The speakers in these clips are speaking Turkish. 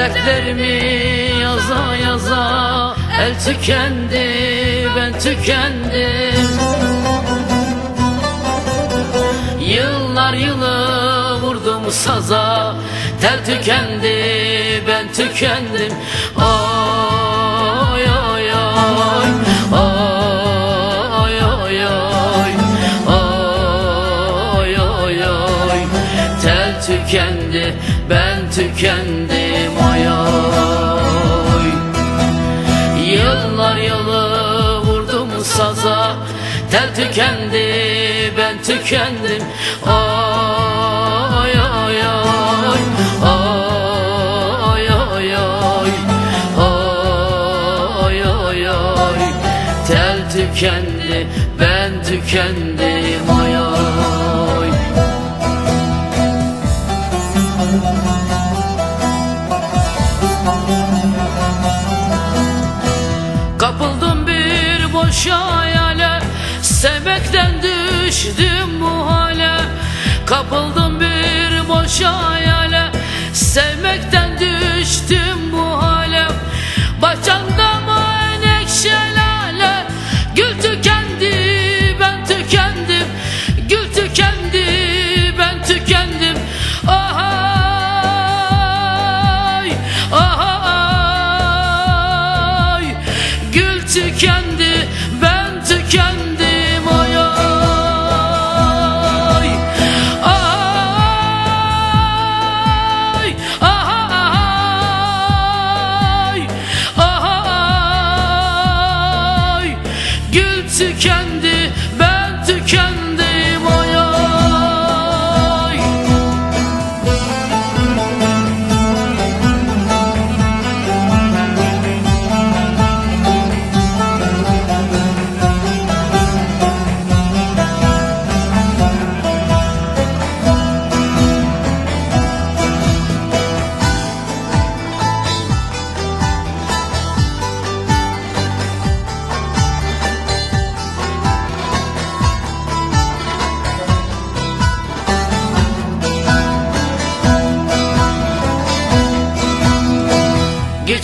Dertlerimi yaza yaza. El tükendi ben tükendim. Yıllar yılı vurdum saza. Tel tükendi ben tükendim. Oy oy oy. Oy oy oy. Oy oy oy. Tel tükendi ben tükendim Tel tükendi ben tükendim. Oy oy oy Oy oy oy Oy oy oy Tel tükendi ben tükendim. Oy oy Kapıldım bir boş hayale Sevmekten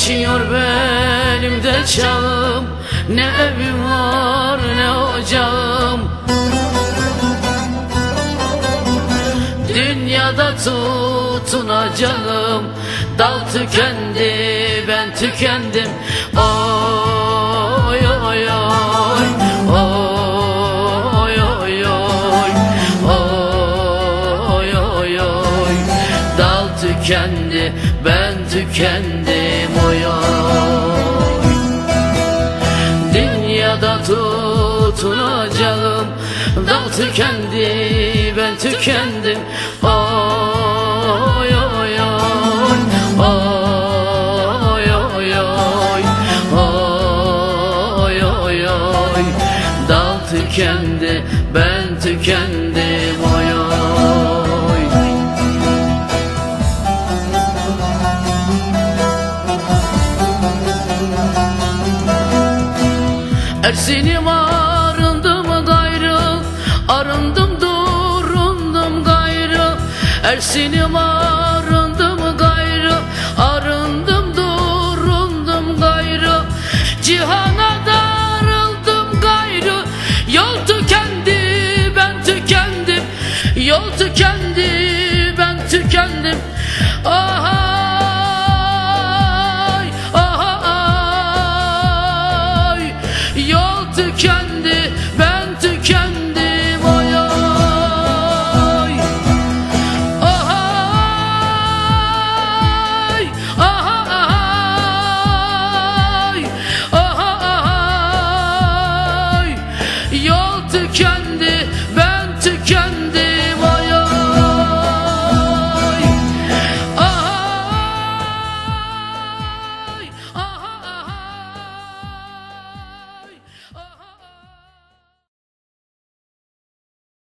Geçiyor belimde çağım Ne evim var ne ocağım. Dünyada tutunacağım. Dal tükendi ben tükendim. Oy oy oy. Oy oy oy. Oy oy oy. Dal tükendi ben tükendim oy Dünyada tutunacağım Dal tükendi ben tükendim. Oy oy oy Oy oy oy Oy oy oy Dal tükendi ben tükendim Ersinim arındım gayrı Arındım durundum gayrı. Ersinim arındım